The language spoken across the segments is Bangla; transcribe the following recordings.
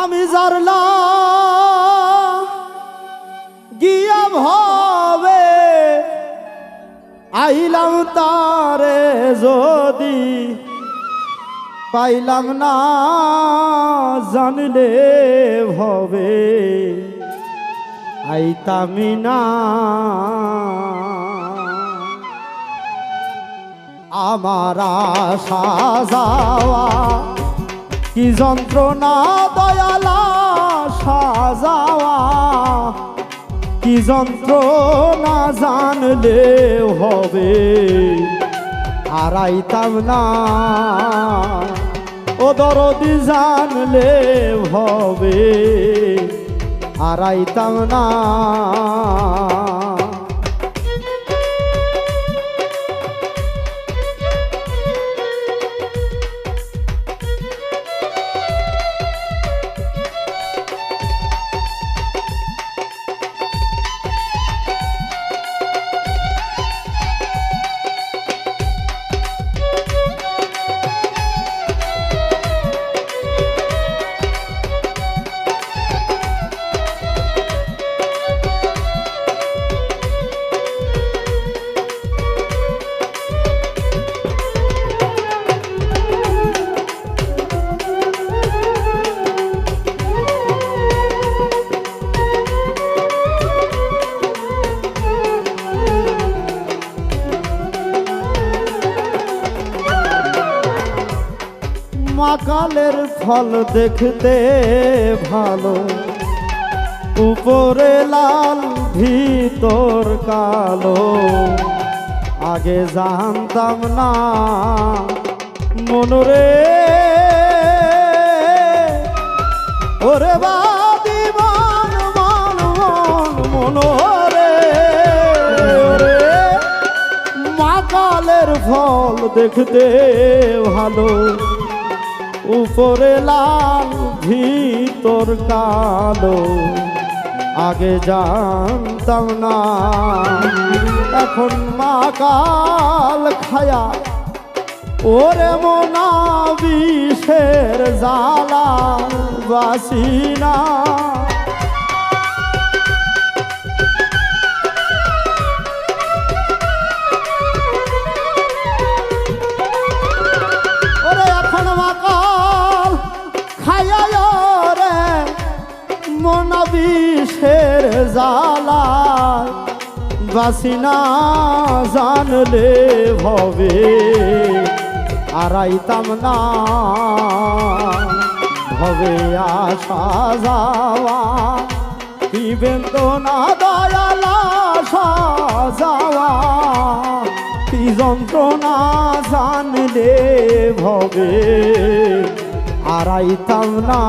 আমি জারলা গিয়া ভবে আইলাম তারে যদি পাইলাম না, জানলে ভবে। আইতামি না। আমার আশা যাওয়া কি যন্ত্রণা দয়ালা সাজাওয়া? কি যন্ত্রণা জানলে হবে? আড়াইতাম না। ও দরদি জানলে হবে। আড়াইতাম না। মাকালের ফল দেখতে ভালো। উপরে লাল, ভিতর কালো। আগে জানতাম না, মনরে। ওরে ওরে মাকালের ফল দেখতে ভালো। উপরে লাল, ভিতর কালো। আগে জানতাম না, এখন মা কাল খায়া। ওরে মোনা বিষের জ্বালা বাসিনা জ্বালা বাসিনা জানলে ভবে আড়াইতাম না। ভবে আসা যাওয়া কি বেদনা দয়ালা সাজাওয়া কি যন্ত্রণা জানলে ভবে আড়াইতাম না।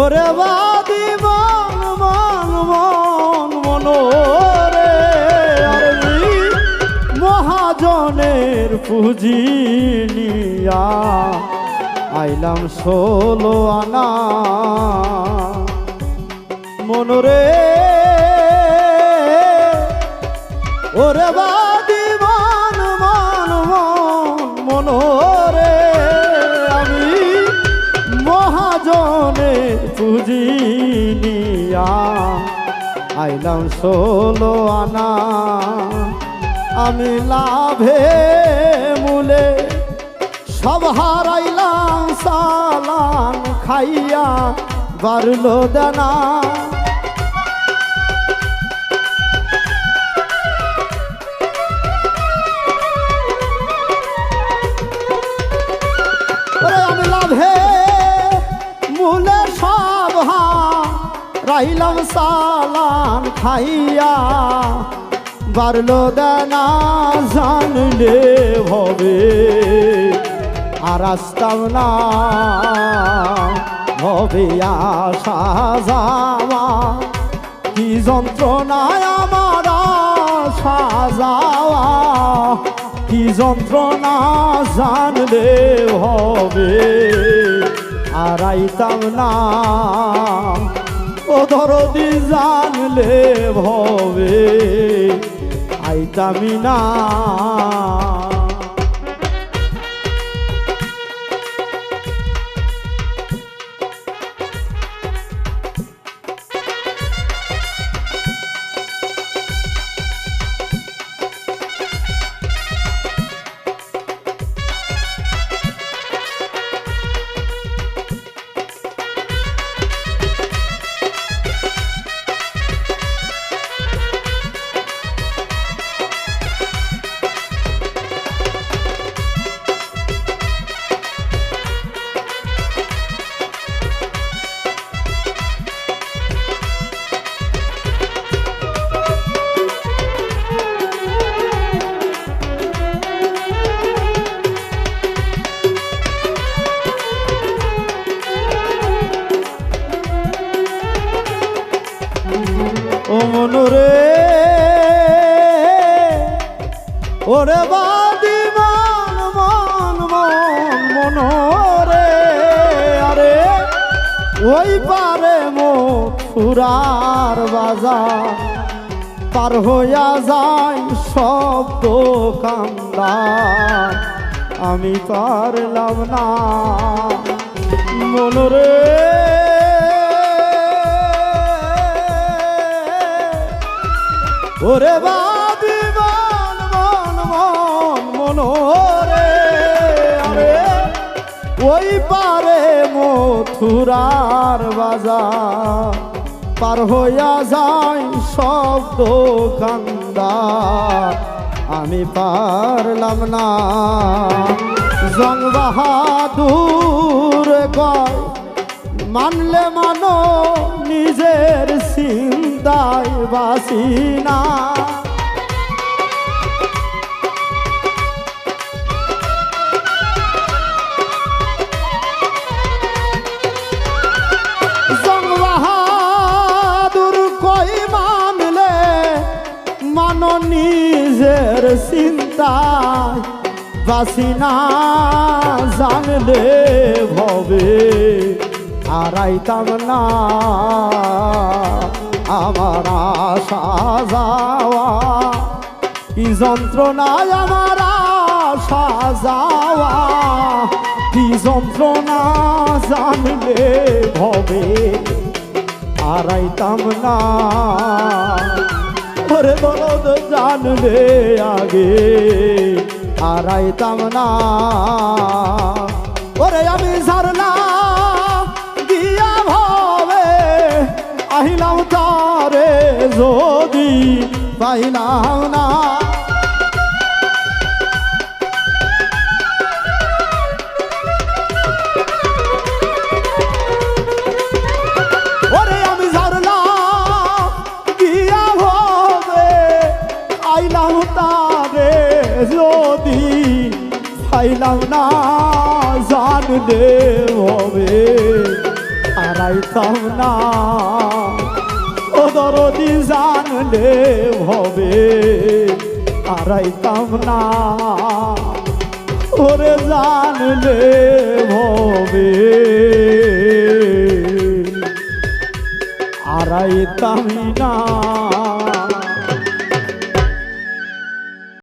ওরে বাদি মন মন মন, মনরে আরে মহাজনের পুঁজি নিয়া আইলাম ষোলো আনা। মনরে ওরে বাদি ষোলো আনা। আমি লাভে মূলে সব হারাইলাম সালাম খাইয়া বারলো দানা। রাইলাম সালান খাইয়া, বাড়লো দানা জানলে ভবে আর আসতাম না ভবে আসা যাওয়া কি যন্ত্রণায় আমার সাজাওয়া কি যন্ত্রণা জানলে হবে। আর আইতাম না ও দরদি জানলে ভবে আইতামি না ওরে বাদি মন মন মন আরে, ওই পারে মথুরার বাজার। পার হইয়া যায় সব দোকানদার। আমি পারলাম না মনোরে। ওরে বাদি ওই পারে মথুরার বাজার। পার হইয়া যায় সব দোকানদার। আমি পারলাম না। জং বাহাদুর কয়, মানলে মানো নিজের চিন্তায় বাসি না। নিজের চিন্তায় বাসি জানলে ভবে হারাইতাম না আমার আশা যাওয়া। কি যন্ত্রণায় আমার আশা যাওয়া। কি যন্ত্রণা জানলে ভবে হারাইতাম না ওরে বলদ জানলে আগে। হারাইতাম না। ওরে আমি সারলাম দিয়া ভাবে আহিলাম তারে যদি, পাইলাম না। পাইলাম না, জানলে হবে। হারাইতাম না ও দরদি জানলে হবে। হারাইতাম না, ওরে জানলে হবে। আড়াইতাম না।